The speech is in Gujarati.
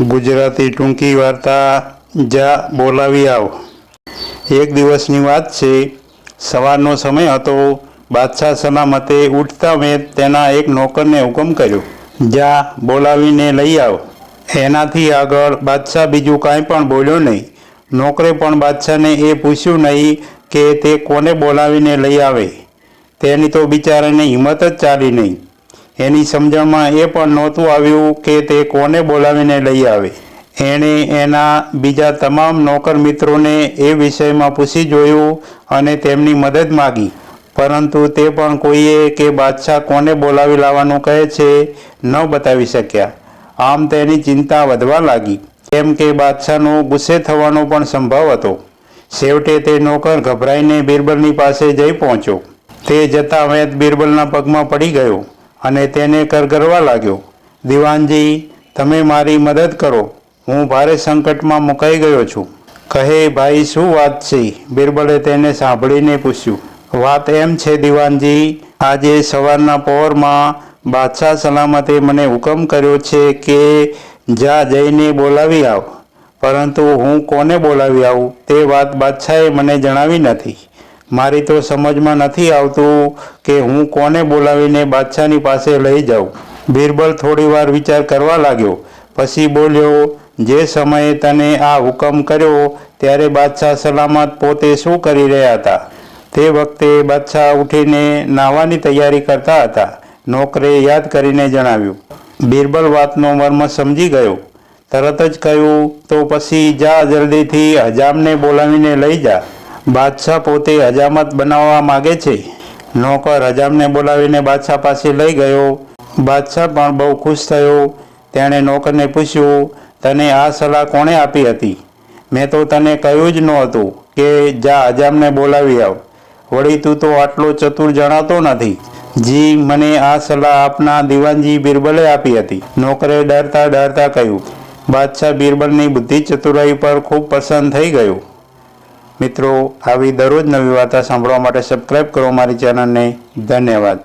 ગુજરાતી ટૂંકી વાર્તા જા બોલાવી આવ. એક દિવસની વાત છે, સવારનો સમય હતો, બાદશાહ સલામતે ઉઠતા મેં તેના એક નોકરને હુકમ કર્યો, જા બોલાવીને લઈ આવ. એનાથી આગળ બાદશાહ બીજું કાંઈ પણ બોલ્યો નહીં. નોકરે પણ બાદશાહને એ પૂછ્યું નહીં કે તે કોને બોલાવીને લઈ આવે? તેની તો બિચારાને હિંમત જ ચાલી નહીં. એની સમજણમાં એ પણ નહોતું આવ્યું કે તે કોને બોલાવીને લઈ આવે. એણે એના બીજા તમામ નોકર મિત્રોને એ વિષયમાં પૂછી જોયું અને તેમની મદદ માગી. પરંતુ તે પણ કોઈએ કે બાદશાહ કોને બોલાવી લાવવાનું કહે છે ન બતાવી શક્યા. આમ તેની ચિંતા વધવા લાગી. કેમ કે બાદશાહનો ગુસ્સે થવાનો પણ સંભવ હતો. છેવટે તે નોકર ગભરાઈને બિરબલની પાસે જઈ પહોંચ્યો. તે જતા વેત બિરબલના પગમાં પડી ગયો. અને તેને કરગરવા લાગ્યો, દિવાનજી, તમે મારી મદદ કરો. હું ભારે સંકટમાં મુકાઈ ગયો છું. કહે, ભાઈ, શું વાત છે? બિરબલે તેને સાંભળીને પૂછ્યું. વાત એમ છે, દિવાનજી, આજે સવારના પહોરમાં બાદશાહ સલામતે મને હુકમ કર્યો છે કે જા જઈને બોલાવી આવ. પરંતુ હું કોને બોલાવી આવું? તે વાત બાદશાહે મને જણાવી નથી. મારી તો સમજમાં નથી આવતું કે હું કોને બોલાવીને બાદશાહની પાસે લઈ જાઉં. બિરબલ થોડીવાર વિચાર કરવા લાગ્યો. પછી બોલ્યો, જે સમયે તને આ હુકમ કર્યો, ત્યારે બાદશાહ સલામત પોતે શું કરી રહ્યા હતા? તે વખતે બાદશાહ ઉઠીને નાહવાની તૈયારી કરતા હતા. નોકરે યાદ કરીને જણાવ્યું, બિરબલ વાતનો મર્મ સમજી ગયો. તરત જ કહ્યું, તો પછી જા જલ્દીથી હજામને બોલાવીને લઈ જા. બાદશાહ પોતે હજામત બનાવવા માગે છે. નોકર હજામને બોલાવીને બાદશાહ પાસે લઈ ગયો. બાદશાહ પણ બહુ ખુશ થયો. તેણે નોકરને પૂછ્યું, તને આ સલાહ કોણે આપી હતી? મેં તો તને કહ્યું જ નહોતું કે જા હજામને બોલાવી આવ. વળી તું તો આટલો ચતુર જણાતો નથી. જી, મને આ સલાહ આપના દિવાનજી બિરબલે આપી હતી. નોકરે ડરતા ડરતા કહ્યું, બાદશાહ બિરબલની બુદ્ધિ ચતુરાઈ પર ખૂબ પસંદ થઈ ગયો. મિત્રો આવી દરરોજ નવી વાર્તા સાંભળવા માટે સબસ્ક્રાઈબ કરો મારી ચેનલને ધન્યવાદ.